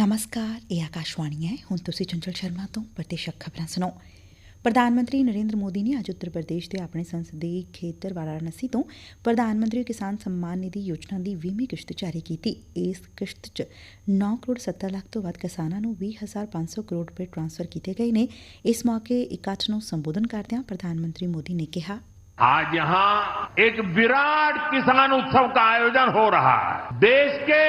ਨਮਸਕਾਰ ਇਹ ਆਕਾਸ਼ਵਾਣੀ ਹੈ ਹੁਣ ਤੁਸੀਂ ਚੰਚਲ ਸ਼ਰਮਾ ਤੋਂ ਪ੍ਰਤੀਸ਼ਕ ਖਬਰਾਂ ਸੁਣੋ ਪ੍ਰਧਾਨ ਮੰਤਰੀ ਨਰੇਂਦਰ ਮੋਦੀ ਨੇ ਅੱਜ ਉੱਤਰ ਪ੍ਰਦੇਸ਼ ਦੇ ਆਪਣੇ ਸੰਸਦੀ ਖੇਤਰ ਵਾਰਾਣਸੀ ਤੋਂ ਪ੍ਰਧਾਨ ਮੰਤਰੀ ਕਿਸਾਨ ਸੰਮਾਨ ਨਿਧੀ ਯੋਜਨਾ ਦੀ 20ਵੀਂ ਕਿਸ਼ਤ ਜਾਰੀ ਕੀਤੀ ਇਸ ਕਿਸ਼ਤ 'ਚ 9 ਕਰੋੜ 70 ਲੱਖ ਤੋਂ ਵੱਧ ਕਿਸਾਨਾਂ ਨੂੰ 20500 ਕਰੋੜ ਰੁਪਏ ਟ੍ਰਾਂਸਫਰ ਕੀਤੇ ਗਏ ਨੇ ਇਸ ਮੌਕੇ ਇਕੱਠ ਨੂੰ ਸੰਬੋਧਨ ਕਰਦਿਆਂ ਪ੍ਰਧਾਨ ਮੰਤਰੀ ਮੋਦੀ ਨੇ ਕਿਹਾ आज यहाँ एक विराट किसान उत्सव का आयोजन हो रहा है देश के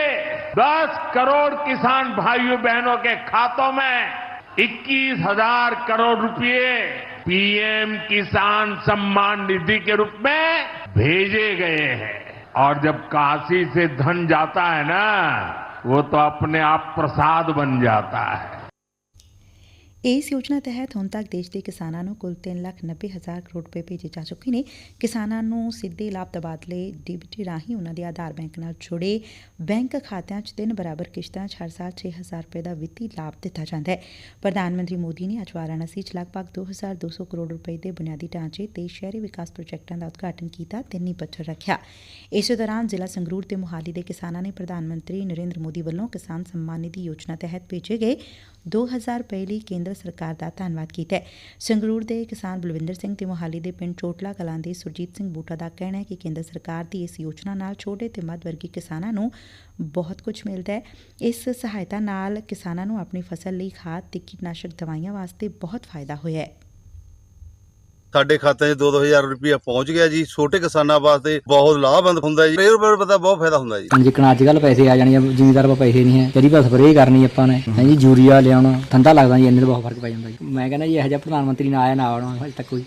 10 करोड़ किसान भाइयों बहनों के खातों में इक्कीस हज़ार करोड़ रुपए पीएम किसान सम्मान निधि के रूप में भेजे गए हैं। और जब काशी से धन जाता है ना, वो तो अपने आप प्रसाद बन जाता है। ਇਸ ਯੋਜਨਾ ਤਹਿਤ ਹੁਣ ਤੱਕ ਦੇਸ਼ ਦੇ ਕਿਸਾਨਾਂ ਨੂੰ ਕੁੱਲ 3 ਲੱਖ 90 ਹਜ਼ਾਰ ਕਰੋੜ ਰੁਪਏ ਭੇਜੇ ਜਾ ਚੁੱਕੇ ਨੇ। ਕਿਸਾਨਾਂ ਨੂੰ ਸਿੱਧੇ ਲਾਭ ਤਬਾਦਲੇ ਡੀਬੀਟੀ ਰਾਹੀਂ ਉਹਨਾਂ ਦੇ ਆਧਾਰ ਬੈਂਕ ਨਾਲ ਜੁੜੇ ਬੈਂਕ ਖਾਤਿਆਂ 'ਚ ਤਿੰਨ ਬਰਾਬਰ ਕਿਸ਼ਤਾਂ 'ਚ ਹਰ ਸਾਲ 6000 ਰੁਪਏ ਦਾ ਵਿੱਤੀ ਲਾਭ ਦਿੱਤਾ ਜਾਂਦਾ ਹੈ। ਪ੍ਰਧਾਨ ਮੰਤਰੀ ਮੋਦੀ ਨੇ ਅੱਜ ਵਾਰਾਣਸੀ 'ਚ ਲਗਭਗ 2200 ਕਰੋੜ ਰੁਪਏ ਦੇ ਬੁਨਿਆਦੀ ਢਾਂਚੇ ਤੇ ਸ਼ਹਿਰੀ ਵਿਕਾਸ ਪ੍ਰੋਜੈਕਟਾਂ ਦਾ ਉਦਘਾਟਨ ਕੀਤਾ ਤੇ ਨੀਂਹ ਪੱਥਰ ਰੱਖਿਆ। ਇਸੇ ਦੌਰਾਨ ਜ਼ਿਲ੍ਹਾ ਸੰਗਰੂਰ ਤੇ ਮੁਹਾਲੀ ਦੇ ਕਿਸਾਨਾਂ ਨੇ ਪ੍ਰਧਾਨ ਮੰਤਰੀ ਨਰਿੰਦਰ ਮੋਦੀ ਵੱਲੋਂ ਕਿਸਾਨ ਸਨਮਾਨ ਨਿਧੀ ਯੋਜਨਾ ਤਹਿਤ ਭੇਜੇ ਗਏ। 2000 ਰੁਪਏ ਲਈ ਕੇਂਦਰ ਸਰਕਾਰ ਦਾ ਧੰਨਵਾਦ ਕੀਤਾ ਹੈ। ਸੰਗਰੂਰ ਦੇ ਕਿਸਾਨ ਬਲਵਿੰਦਰ ਸਿੰਘ ਤੇ ਮੋਹਾਲੀ ਦੇ ਪਿੰਡ ਚੋਟਲਾ ਕਲਾਂ ਦੇ ਸੁਰਜੀਤ ਸਿੰਘ ਬੂਟਾ ਦਾ ਕਹਿਣਾ ਹੈ ਕਿ ਕੇਂਦਰ ਸਰਕਾਰ ਦੀ ਇਸ ਯੋਜਨਾ ਨਾਲ ਛੋਟੇ ਤੇ ਮੱਧ ਵਰਗੀ ਕਿਸਾਨਾਂ ਨੂੰ ਬਹੁਤ ਕੁਝ ਮਿਲਦਾ ਹੈ। ਇਸ ਸਹਾਇਤਾ ਨਾਲ ਕਿਸਾਨਾਂ ਨੂੰ ਆਪਣੀ ਫਸਲ ਲਈ ਖਾਦ ਤੇ ਕੀਟਨਾਸ਼ਕ ਦਵਾਈਆਂ ਵਾਸਤੇ ਬਹੁਤ ਫਾਇਦਾ ਹੋਇਆ ਹੈ। ਸਾਡੇ ਖਾਤੇ 'ਚ 2-2000 ਰੁਪਇਆ ਪਹੁੰਚ ਗਿਆ ਜੀ। ਛੋਟੇ ਕਿਸਾਨਾਂ ਵਾਸਤੇ ਬਹੁਤ ਲਾਭਵੰਦ ਹੁੰਦਾ ਜੀ। ਰੇਰ ਪਰ ਪਤਾ ਬਹੁਤ ਫਾਇਦਾ ਹੁੰਦਾ ਜੀ। ਜਿੱਕਣ ਅੱਜ ਕੱਲ ਪੈਸੇ ਆ ਜਾਣੇ ਆ, ਜ਼ਿਮੀਦਾਰ ਕੋਲ ਪੈਸੇ ਨਹੀਂ ਹੈ। ਜਿਹੜੀ ਬਸ ਸਪਰੇਅ ਕਰਨੀ ਆਪਾਂ ਨੇ। ਹੈ ਜੀ, ਯੂਰੀਆ ਲਿਆਉਣਾ। ਠੰਡਾ ਲੱਗਦਾ ਜੀ, ਇੰਨੇ ਦਾ ਬਹੁਤ ਫ਼ਰਕ ਪੈ ਜਾਂਦਾ ਜੀ। ਮੈਂ ਕਹਿੰਦਾ ਜੀ, ਇਹੋ ਜਿਹਾ ਪ੍ਰਧਾਨ ਮੰਤਰੀ ਨਾ ਆਇਆ, ਨਾ ਆਉਣਾ, ਹਜੇ ਤੱਕ ਕੋਈ।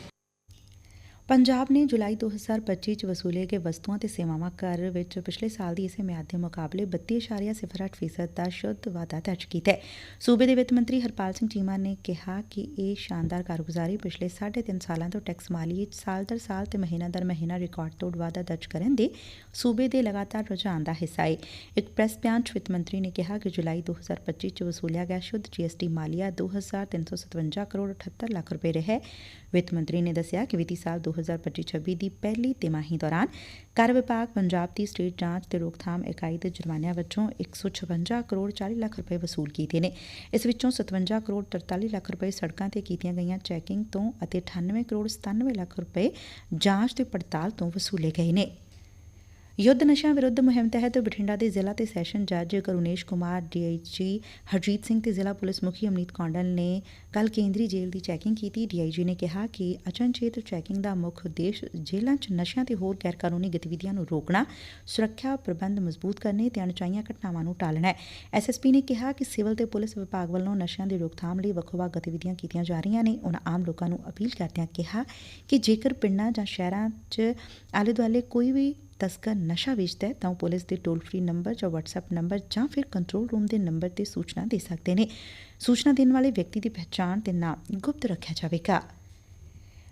ਪੰਜਾਬ ਨੇ ਜੁਲਾਈ 2025 ਚ ਵਸੂਲੇ ਗਏ ਵਸਤੂਆਂ ਤੇ ਸੇਵਾਵਾਂ ਕਰ ਵਿੱਚ ਪਿਛਲੇ ਸਾਲ ਦੀ ਇਸੇ ਮਿਆਦ ਦੇ ਮੁਕਾਬਲੇ 32.08% ਦਾ ਸ਼ੁੱਧ ਵਾਧਾ ਦਰਜ ਕੀਤਾ ਹੈ। ਸੂਬੇ ਦੇ ਵਿੱਤ ਮੰਤਰੀ ਹਰਪਾਲ ਸਿੰਘ ਚੀਮਾ ਨੇ ਕਿਹਾ ਕਿ ਇਹ ਸ਼ਾਨਦਾਰ ਕਾਰਗੁਜ਼ਾਰੀ ਪਿਛਲੇ 3.5 ਸਾਲਾਂ ਤੋਂ ਟੈਕਸ ਮਾਲੀਏ ਸਾਲ ਦਰ ਸਾਲ ਤੇ ਮਹੀਨਾ ਦਰ ਮਹੀਨਾ ਰਿਕਾਰਡ ਤੋੜ ਵਾਧਾ ਦਰਜ ਕਰਨ ਦੇ ਸੂਬੇ ਦੇ ਲਗਾਤਾਰ ਰੁਝਾਨ ਦਾ ਹਿੱਸਾ ਹੈ ਇੱਕ ਪ੍ਰੈਸ ਬਿਆਨ 'ਚ ਵਿੱਤ ਮੰਤਰੀ ਨੇ ਕਿਹਾ ਕਿ ਜੁਲਾਈ 2025 ਚ ਵਸੂਲਿਆ ਗਿਆ ਸ਼ੁੱਧ ਜੀਐਸਟੀ ਮਾਲੀਆ 2357 ਕਰੋੜ 78 ਲੱਖ ਰੁਪਏ ਰਿਹਾ ਵਿੱਤ ਮੰਤਰੀ ਨੇ ਦੱਸਿਆ ਕਿ ਵਿੱਤੀ ਸਾਲ 2025-26 ਦੀ ਪਹਿਲੀ ਤਿਮਾਹੀ ਦੌਰਾਨ ਕਰ ਵਿਭਾਗ ਪੰਜਾਬ ਦੀ ਸਟੇਟ ਜਾਂਚ ਤੇ ਰੋਕਥਾਮ ਇਕਾਈ ਦੇ ਜੁਰਮਾਨਿਆਂ ਵਜੋਂ 156 ਕਰੋੜ 40 ਲੱਖ ਰੁਪਏ ਵਸੂਲ ਕੀਤੇ ਨੇ। ਇਸ ਵਿੱਚੋਂ 57 ਕਰੋੜ 43 ਲੱਖ ਰੁਪਏ ਸੜਕਾਂ ਤੇ ਕੀਤੀਆਂ ਗਈਆਂ ਚੈਕਿੰਗ ਤੋਂ ਅਤੇ 98 ਕਰੋੜ 97 ਲੱਖ ਰੁਪਏ ਜਾਂਚ ਤੇ ਪੜਤਾਲ ਤੋਂ ਵਸੂਲੇ ਗਏ ਨੇ। ਯੁੱਧ ਨਸ਼ਾ ਵਿਰੁੱਧ ਮੁਹਿੰਮ ਤਹਿਤ ਬਠਿੰਡਾ ਦੇ ਜ਼ਿਲ੍ਹਾ ਤੇ ਸੈਸ਼ਨ ਜੱਜ ਕਰੁਨੇਸ਼ ਕੁਮਾਰ, ਡੀਆਈਜੀ ਹਰਜੀਤ ਸਿੰਘ ਤੇ ਜ਼ਿਲ੍ਹਾ ਪੁਲਿਸ ਮੁਖੀ ਅਮਨੀਤ ਕੌਂਡਲ ਨੇ ਕੱਲ ਕੇਂਦਰੀ ਜੇਲ੍ਹ ਦੀ ਚੈਕਿੰਗ ਕੀਤੀ। ਡੀਆਈਜੀ ਨੇ ਕਿਹਾ ਕਿ ਅਚਨਚੇਤ ਚੈਕਿੰਗ ਦਾ ਮੁੱਖ ਉਦੇਸ਼ ਜੇਲ੍ਹਾਂ 'ਚ ਨਸ਼ਿਆਂ ਤੇ ਹੋਰ ਗੈਰ ਕਾਨੂੰਨੀ ਗਤੀਵਿਧੀਆਂ ਨੂੰ ਰੋਕਣਾ, ਸੁਰੱਖਿਆ ਪ੍ਰਬੰਧ ਮਜ਼ਬੂਤ ਕਰਨੇ ਤੇ ਅਣਚਾਹੀਆਂ ਘਟਨਾਵਾਂ ਨੂੰ ਟਾਲਣਾ ਹੈ। ਐਸਐਸਪੀ ਨੇ ਕਿਹਾ ਕਿ ਸਿਵਲ ਤੇ ਪੁਲਿਸ ਵਿਭਾਗ ਵੱਲੋਂ ਨਸ਼ਿਆਂ ਦੀ ਰੋਕਥਾਮ ਲਈ ਵੱਖੋ-ਵੱਖ ਗਤੀਵਿਧੀਆਂ ਕੀਤੀਆਂ ਜਾ ਰਹੀਆਂ ਨੇ। ਉਹਨਾਂ ਆਮ ਲੋਕਾਂ ਨੂੰ ਅਪੀਲ ਕਰਦਿਆਂ ਕਿਹਾ ਕਿ ਜੇਕਰ ਪਿੰਡਾਂ ਜਾਂ ਸ਼ਹਿਰਾਂ 'ਚ ਆਲੇ-ਦੁਆਲੇ ਕੋਈ ਵੀ ਤਸਕਰ ਨਸ਼ਾ ਵੇਚਦਾ ਹੈ, ਤਾਂ ਉਹ ਪੁਲਿਸ ਦੇ ਟੋਲ ਫ੍ਰੀ ਨੰਬਰ ਜਾਂ WhatsApp ਨੰਬਰ ਜਾਂ ਫਿਰ ਕੰਟਰੋਲ ਰੂਮ ਦੇ ਨੰਬਰ ਤੇ ਸੂਚਨਾ ਦੇ ਸਕਦੇ ਨੇ। ਸੂਚਨਾ ਦੇਣ ਵਾਲੇ ਵਿਅਕਤੀ ਦੀ ਪਛਾਣ ਤੇ ਨਾਮ ਗੁਪਤ ਰੱਖਿਆ ਜਾਵੇਗਾ।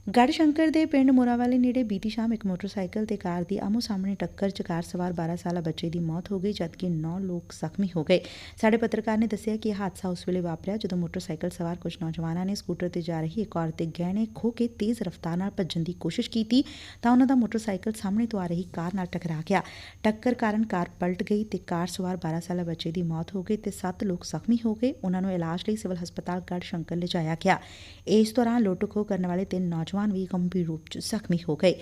ਗੜਸ਼ੰਕਰ ਦੇ ਪਿੰਡ ਮੋਰਾਵਾਲੀ ਨੇੜੇ ਬੀਤੀ ਸ਼ਾਮ ਇੱਕ ਮੋਟਰਸਾਈਕਲ ਤੇ ਕਾਰ ਦੀ ਆਮੋ ਸਾਹਮਣੇ ਟੱਕਰ 'ਚ ਕਾਰ ਸਵਾਰ 12 ਸਾਲਾ ਬੱਚੇ ਦੀ ਮੌਤ ਹੋ ਗਈ ਜਦਕਿ 9 ਲੋਕ ਜ਼ਖਮੀ ਹੋ ਗਏ। ਸਾਡੇ ਪੱਤਰਕਾਰ ਨੇ ਦੱਸਿਆ ਕਿ ਇਹ ਹਾਦਸਾ ਉਸ ਵੇਲੇ ਵਾਪਰਿਆ ਜਦੋਂ ਮੋਟਰਸਾਈਕਲ ਸਵਾਰ ਕੁਝ ਨੌਜਵਾਨਾਂ ਨੇ ਸਕੂਟਰ ਤੇ ਜਾ ਰਹੀ ਇੱਕ ਔਰਤ ਦੇ ਗਹਿਣੇ ਖੋ ਕੇ ਤੇਜ਼ ਰਫ਼ਤਾਰ ਨਾਲ ਭੱਜਣ ਦੀ ਕੋਸ਼ਿਸ਼ ਕੀਤੀ, ਤਾਂ ਉਹਨਾਂ ਦਾ ਮੋਟਰਸਾਈਕਲ ਸਾਹਮਣੇ ਤੋਂ ਆ ਰਹੀ ਕਾਰ ਨਾਲ ਟਕਰਾ ਗਿਆ। ਟੱਕਰ ਕਾਰਨ ਕਾਰ ਪਲਟ ਗਈ ਤੇ ਕਾਰ ਸਵਾਰ 12 ਸਾਲਾ ਬੱਚੇ ਦੀ ਮੌਤ ਹੋ ਗਈ ਤੇ 7 ਲੋਕ ਜ਼ਖਮੀ ਹੋ ਗਏ। ਉਹਨਾਂ ਨੂੰ ਇਲਾਜ ਲਈ ਸਿਵਲ ਹਸਪਤਾਲ ਗੜਸ਼ੰਕਰ ਲਿਜਾਇਆ ਗਿਆ। ਇਸ ਦੌਰਾਨ ਲੁੱਟ ਖੋਹ ਕਰਨ ਵਾਲੇ ਤਿੰਨ ਨੌਜਵਾਨ ਵੀ ਗੰਭੀਰ ਰੂਪ 'ਚ ਜ਼ਖਮੀ ਹੋ ਗਏ।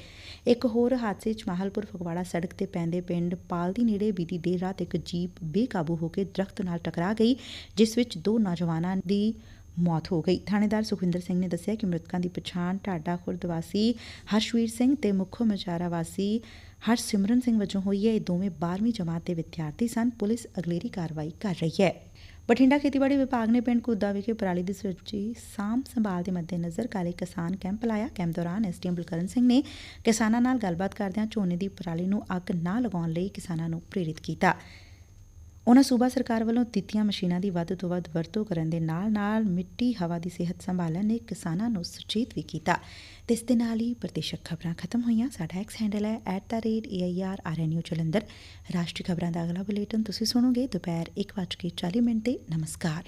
ਇੱਕ ਹੋਰ ਹਾਦਸੇ 'ਚ ਮਾਹਲਪੁਰ ਫਗਵਾੜਾ ਸੜਕ ਤੇ ਪੈਂਦੇ ਪਿੰਡ ਪਾਲਦੀ ਨੇੜੇ ਬੀਤੀ ਦੇਰ ਰਾਤ ਇੱਕ ਜੀਪ ਬੇਕਾਬੂ ਹੋ ਕੇ ਦਰਖਤ ਨਾਲ ਟਕਰਾ ਗਈ, ਜਿਸ ਵਿੱਚ ਦੋ ਨੌਜਵਾਨਾਂ ਦੀ ਮੌਤ ਹੋ ਗਈ। ਥਾਣੇਦਾਰ ਸੁਖਵਿੰਦਰ ਸਿੰਘ ਨੇ ਦੱਸਿਆ ਕਿ ਮ੍ਰਿਤਕਾਂ ਦੀ ਪਛਾਣ ਢਾਡਾ ਖੁਰਦ ਵਾਸੀ ਹਰਸ਼ਵੀਰ ਸਿੰਘ ਤੇ ਮੁੱਖੋ ਮਚਾਰਾ ਵਾਸੀ ਹਰਸਿਮਰਨ ਸਿੰਘ ਵਜੋਂ ਹੋਈ ਹੈ। ਇਹ ਦੋਵੇਂ 12ਵੀਂ ਜਮਾਤ ਦੇ ਵਿਦਿਆਰਥੀ ਸਨ। ਪੁਲਿਸ ਅਗਲੇਰੀ ਕਾਰਵਾਈ ਕਰ ਰਹੀ ਹੈ। ਬਠਿੰਡਾ ਖੇਤੀਬਾੜੀ ਵਿਭਾਗ ਨੇ ਪਿੰਡ ਕੁੱਦਾ ਵਿਖੇ ਪਰਾਲੀ ਦੀ ਸੁਰੱਜੀ ਸਾਂਭ ਸੰਭਾਲ ਦੇ ਮੱਦੇਨਜ਼ਰ ਕਾਲੇ ਕਿਸਾਨ ਕੈਂਪ ਲਾਇਆ। ਕੈਂਪ ਦੌਰਾਨ ਐਸਡੀਐਮ ਬਲਕਰਨ ਸਿੰਘ ਨੇ ਕਿਸਾਨਾਂ ਨਾਲ ਗੱਲਬਾਤ ਕਰਦਿਆਂ ਝੋਨੇ ਦੀ ਪਰਾਲੀ ਨੂੰ ਅੱਗ ਨਾ ਲਗਾਉਣ ਲਈ ਕਿਸਾਨਾਂ ਨੂੰ ਪ੍ਰੇਰਿਤ ਕੀਤਾ। ਉਨ੍ਹਾਂ ਸੂਬਾ ਸਰਕਾਰ ਵੱਲੋਂ ਦਿੱਤੀਆਂ ਮਸ਼ੀਨਾਂ ਦੀ ਵੱਧ ਤੋਂ ਵੱਧ ਵਰਤੋਂ ਕਰਨ ਦੇ ਨਾਲ-ਨਾਲ ਮਿੱਟੀ, ਹਵਾ ਦੀ ਸਿਹਤ ਸੰਭਾਲਣ ਨੇ ਕਿਸਾਨਾਂ ਨੂੰ ਸੁਚੇਤ ਵੀ ਕੀਤਾ। ਤੇ ਇਸ ਦੇ ਨਾਲ ਹੀ ਪ੍ਰਤੀਸ਼ਤ ਖਬਰਾਂ ਖਤਮ ਹੋਈਆਂ। ਸਾਡਾ ਐਕਸ ਹੈਂਡਲ ਹੈ @airrnu ਜਲੰਧਰ। ਰਾਸ਼ਟਰੀ ਖਬਰਾਂ ਦਾ ਅਗਲਾ ਬੁਲੇਟਿਨ ਤੁਸੀਂ ਸੁਣੋਗੇ। ਦੁਪਹਿਰ 1:40 ਮਿੰਟ ਤੇ। ਨਮਸਕਾਰ।